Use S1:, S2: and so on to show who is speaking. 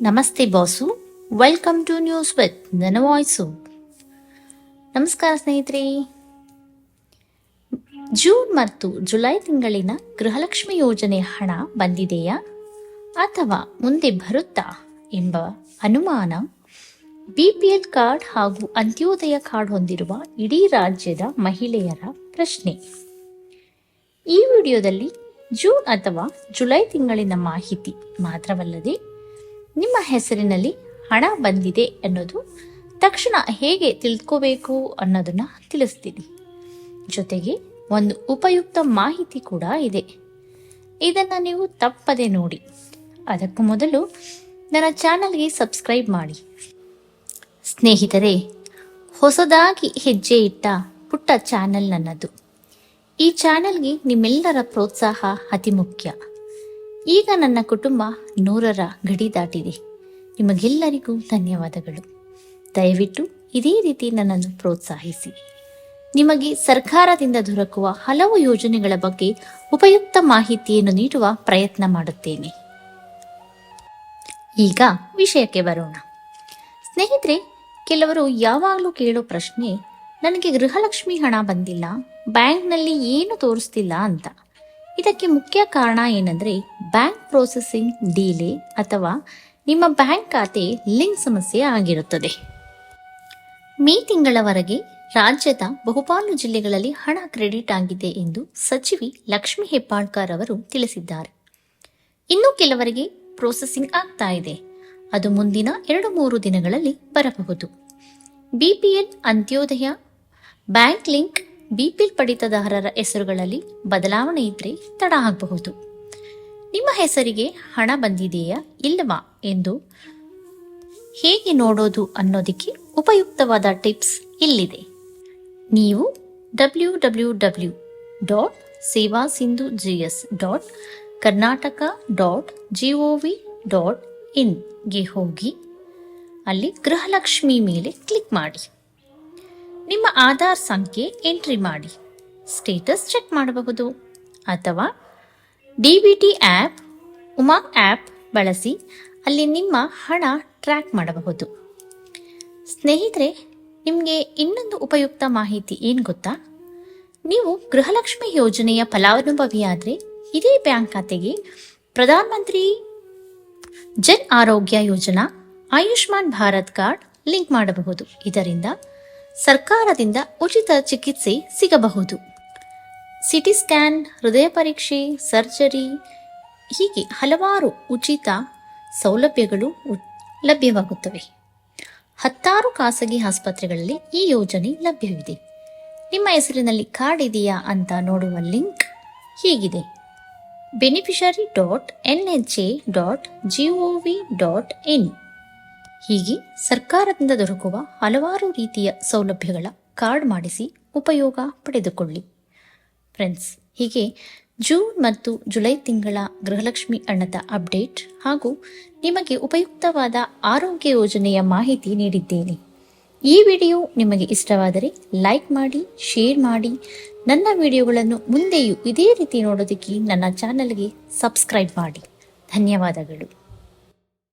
S1: ನಮಸ್ತೆ boss. Welcome to news with ನನ್ನ voice ನಮಸ್ಕಾರ ಸ್ನೇಹಿತರೆ. ಜೂನ್ ಮತ್ತು ಜುಲೈ ತಿಂಗಳಿನ ಗೃಹಲಕ್ಷ್ಮಿ ಯೋಜನೆ ಹಣ ಬಂದಿದೆಯಾ? ಅಥವಾ ಮುಂದೆ ಬರುತ್ತಾ ಎಂಬ ಅನುಮಾನ? ಬಿಪಿಎಲ್ ಕಾರ್ಡ್ ಹಾಗೂ ಅಂತ್ಯೋದಯ ಕಾರ್ಡ್ ಹೊಂದಿರುವ ಇಡೀ ರಾಜ್ಯದ ಮಹಿಳೆಯರ ಪ್ರಶ್ನೆ. ಈ ವಿಡಿಯೋದಲ್ಲಿ ಜೂನ್ ಅಥವಾ ಜುಲೈ ತಿಂಗಳಿನ ಮಾಹಿತಿ ಮಾತ್ರವಲ್ಲದೆ ನಿಮ್ಮ ಹೆಸರಿನಲ್ಲಿ ಹಣ ಬಂದಿದೆ ಅನ್ನೋದು ತಕ್ಷಣ ಹೇಗೆ ತಿಳ್ಕೋಬೇಕು ಅನ್ನೋದನ್ನ ತಿಳಿಸ್ತೀನಿ. ಜೊತೆಗೆ ಒಂದು ಉಪಯುಕ್ತ ಮಾಹಿತಿ ಕೂಡ ಇದೆ. ಇದನ್ನ ನೀವು ತಪ್ಪದೆ ನೋಡಿ. ಅದಕ್ಕೂ ಮೊದಲು ನನ್ನ ಚಾನಲ್ಗೆ ಸಬ್ಸ್ಕ್ರೈಬ್ ಮಾಡಿ. ಸ್ನೇಹಿತರೆ, ಹೊಸದಾಗಿ ಹೆಜ್ಜೆ ಇಟ್ಟ ಪುಟ್ಟ ಚಾನಲ್ ನನ್ನದು. ಈ ಚಾನಲ್ಗೆ ನಿಮ್ಮೆಲ್ಲರ ಪ್ರೋತ್ಸಾಹ ಅತಿ ಮುಖ್ಯ ಈಗ ನನ್ನ ಕುಟುಂಬ ನೂರರ ಗಡಿ ದಾಟಿದೆ. ನಿಮಗೆಲ್ಲರಿಗೂ ಧನ್ಯವಾದಗಳು. ದಯವಿಟ್ಟು ಇದೇ ರೀತಿ ನನ್ನನ್ನು ಪ್ರೋತ್ಸಾಹಿಸಿ. ನಿಮಗೆ ಸರ್ಕಾರದಿಂದ ದೊರಕುವ ಹಲವು ಯೋಜನೆಗಳ ಬಗ್ಗೆ ಉಪಯುಕ್ತ ಮಾಹಿತಿಯನ್ನು ನೀಡುವ ಪ್ರಯತ್ನ ಮಾಡುತ್ತೇನೆ. ಈಗ ವಿಷಯಕ್ಕೆ ಬರೋಣ. ಸ್ನೇಹಿತರೆ, ಕೆಲವರು ಯಾವಾಗಲೂ ಕೇಳೋ ಪ್ರಶ್ನೆ, ನನಗೆ ಗೃಹಲಕ್ಷ್ಮಿ ಹಣ ಬಂದಿಲ್ಲ, ಬ್ಯಾಂಕ್ನಲ್ಲಿ ಏನು ತೋರಿಸ್ತಿಲ್ಲ ಅಂತ. ಇದಕ್ಕೆ ಮುಖ್ಯ ಕಾರಣ ಏನಂದ್ರೆ ಬ್ಯಾಂಕ್ ಪ್ರೋಸೆಸಿಂಗ್ ಡಿಲೇ ಅಥವಾ ನಿಮ್ಮ ಬ್ಯಾಂಕ್ ಖಾತೆ ಲಿಂಕ್ ಸಮಸ್ಯೆ ಆಗಿರುತ್ತದೆ. ಮೇ ತಿಂಗಳವರೆಗೆ ರಾಜ್ಯದ ಬಹುಪಾಲು ಜಿಲ್ಲೆಗಳಲ್ಲಿ ಹಣ ಕ್ರೆಡಿಟ್ ಆಗಿದೆ ಎಂದು ಸಚಿವಿ ಲಕ್ಷ್ಮಿ ಹೆಬ್ಬಾಳ್ಕರ್ ಅವರು ತಿಳಿಸಿದ್ದಾರೆ. ಇನ್ನು ಕೆಲವರಿಗೆ ಪ್ರೋಸೆಸಿಂಗ್ ಆಗ್ತಾ ಇದೆ. ಅದು ಮುಂದಿನ ಎರಡು ಮೂರು ದಿನಗಳಲ್ಲಿ ಬರಬಹುದು. BPL Antyodaya bank link BPL ಪಡಿತದಾರರ ಹೆಸರುಗಳಲ್ಲಿ ಬದಲಾವಣೆ ಇದ್ರೆ ತಡ ಆಗಬಹುದು. ನಿಮ್ಮ ಹೆಸರಿಗೆ ಹಣ ಬಂದಿದೆಯಾ ಇಲ್ಲವಾ ಎಂದು ಹೇಗೆ ನೋಡೋದು ಅನ್ನೋದಕ್ಕೆ ಉಪಯುಕ್ತವಾದ ಟಿಪ್ಸ್ ಇಲ್ಲಿದೆ. ನೀವು W W W dot Seva Sindhu G S dot Karnataka dot G O V dot ಇನ್ಗೆ ಹೋಗಿ ಅಲ್ಲಿ ಗೃಹಲಕ್ಷ್ಮಿ ಮೇಲೆ ಕ್ಲಿಕ್ ಮಾಡಿ. ನಿಮ್ಮ ಆಧಾರ್ ಸಂಖ್ಯೆ ಎಂಟ್ರಿ ಮಾಡಿ. ಸ್ಟೇಟಸ್ ಚೆಕ್ ಮಾಡಬಹುದು. ಅಥವಾ ಡಿ ಬಿ ಟಿ ಆ್ಯಪ್ ಉಮಾ ಆ್ಯಪ್ ಬಳಸಿ ಅಲ್ಲಿ ನಿಮ್ಮ ಹಣ ಟ್ರ್ಯಾಕ್ ಮಾಡಬಹುದು. ಸ್ನೇಹಿತರೆ, ನಿಮಗೆ ಇನ್ನೊಂದು ಉಪಯುಕ್ತ ಮಾಹಿತಿ ಏನು ಗೊತ್ತಾ? ನೀವು ಗೃಹಲಕ್ಷ್ಮಿ ಯೋಜನೆಯ ಫಲಾನುಭವಿಯಾದರೆ ಇದೇ ಬ್ಯಾಂಕ್ ಖಾತೆಗೆ ಪ್ರಧಾನ ಮಂತ್ರಿ ಜನ್ ಆರೋಗ್ಯ ಯೋಜನಾ, ಆಯುಷ್ಮಾನ್ ಭಾರತ್ ಕಾರ್ಡ್ ಲಿಂಕ್ ಮಾಡಬಹುದು. ಇದರಿಂದ ಸರ್ಕಾರದಿಂದ ಉಚಿತ ಚಿಕಿತ್ಸೆ ಸಿಗಬಹುದು. ಸಿಟಿ ಸ್ಕ್ಯಾನ್, ಹೃದಯ ಪರೀಕ್ಷೆ, ಸರ್ಜರಿ, ಹೀಗೆ ಹಲವಾರು ಉಚಿತ ಸೌಲಭ್ಯಗಳು ಲಭ್ಯವಾಗುತ್ತವೆ. ಹತ್ತಾರು ಖಾಸಗಿ ಆಸ್ಪತ್ರೆಗಳಲ್ಲಿ ಈ ಯೋಜನೆ ಲಭ್ಯವಿದೆ. ನಿಮ್ಮ ಹೆಸರಿನಲ್ಲಿ ಕಾರ್ಡ್ ಇದೆಯಾ ಅಂತ ನೋಡುವ ಲಿಂಕ್ ಹೀಗಿದೆ. Beneficiary dot N H A dot G O V dot in ಹೀಗೆ ಸರ್ಕಾರದಿಂದ ದೊರಕುವ ಹಲವಾರು ರೀತಿಯ ಸೌಲಭ್ಯಗಳ ಕಾರ್ಡ್ ಮಾಡಿಸಿ ಉಪಯೋಗ ಪಡೆದುಕೊಳ್ಳಿ. ಫ್ರೆಂಡ್ಸ್ ಹೀಗೆ ಜೂನ್ ಮತ್ತು ಜುಲೈ ತಿಂಗಳ ಗೃಹಲಕ್ಷ್ಮಿ ಅಣ್ಣದ ಅಪ್ಡೇಟ್ ಹಾಗೂ ನಿಮಗೆ ಉಪಯುಕ್ತವಾದ ಆರೋಗ್ಯ ಯೋಜನೆಯ ಮಾಹಿತಿ ನೀಡಿದ್ದೇನೆ. ಈ ವಿಡಿಯೋ ನಿಮಗೆ ಇಷ್ಟವಾದರೆ ಲೈಕ್ ಮಾಡಿ, ಶೇರ್ ಮಾಡಿ, ನನ್ನ ವಿಡಿಯೋಗಳನ್ನು ಮುಂದೆಯೂ ಇದೇ ರೀತಿ ನೋಡೋದಕ್ಕೆ ನನ್ನ ಚಾನಲ್ಗೆ ಸಬ್ಸ್ಕ್ರೈಬ್ ಮಾಡಿ. ಧನ್ಯವಾದಗಳು.